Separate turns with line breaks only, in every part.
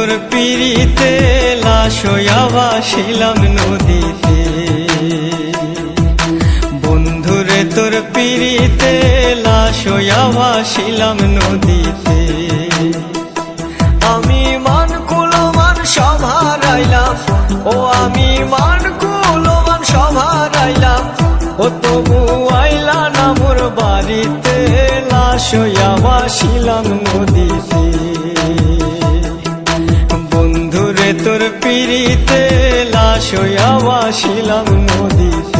তোর পিড়িতে লাশ হইয়া ভাসিলাম নদীতে। বন্ধুরে তোর পিড়িতে লাশ হইয়া ভাসিলাম নদীতে। আমি মান কুলমান সভারাইলাম ও আমি মান কুলমান সভারাইলাম ও তবু আইলা না মোর বাড়িতে, লাশ হইয়া ভাসিলাম নদীতে। তোর পিড়িতে লাশ হইয়া ভাসিলাম নদীতে।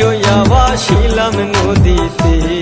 হইয়া ভাসিলাম নদীতে।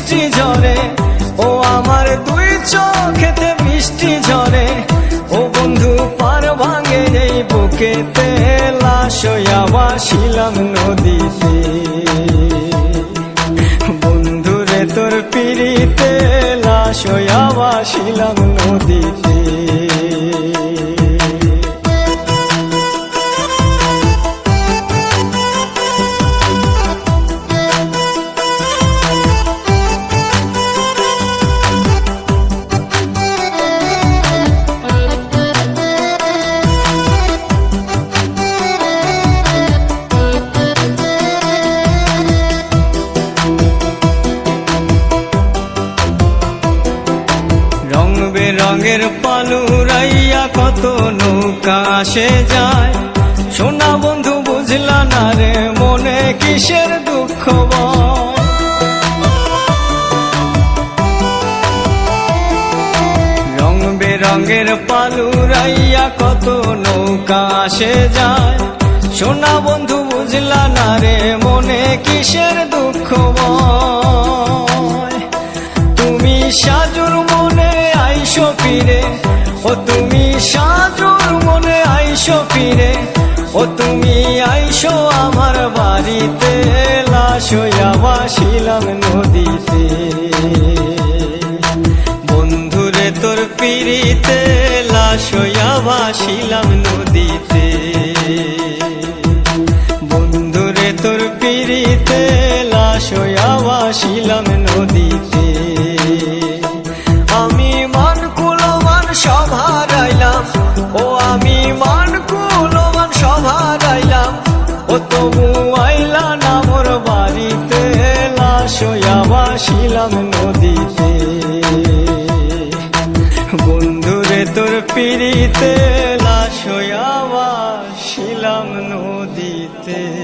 বৃষ্টি ঝরে। ও আমার দুই চোখেতে বৃষ্টি ঝরে। ও বন্ধু, পার ভাঙে এই বুকেতে লাশ ভাসিলাম নদীতে। বন্ধুরে, তোর পিড়িতে লাশ শিলাম নদীতে। কত নৌকা আসে যায়। সোনা বন্ধু বুঝলা না রে, মনে কিসের দুঃখ? রং বেরঙের পালুরাইয়া কত নৌকা আসে যায়। সোনা বন্ধু বুঝলা না রে, মনে কিসের দুঃখ তুমি সাজুর মনে আইসো ফিরে, ও তুমি আইসো ফিরে, ও তুমি আইসো আমার বাড়িতে। লাশ নদীতে। বন্ধুরে তোর পিড়িতে, লাশ হইয়া নদীতে। বন্ধুরে তোর পিড়িতে, লাশ হইয়া ভাসিলাম পিড়িতে লাশ ভাসিলাম নদীতে।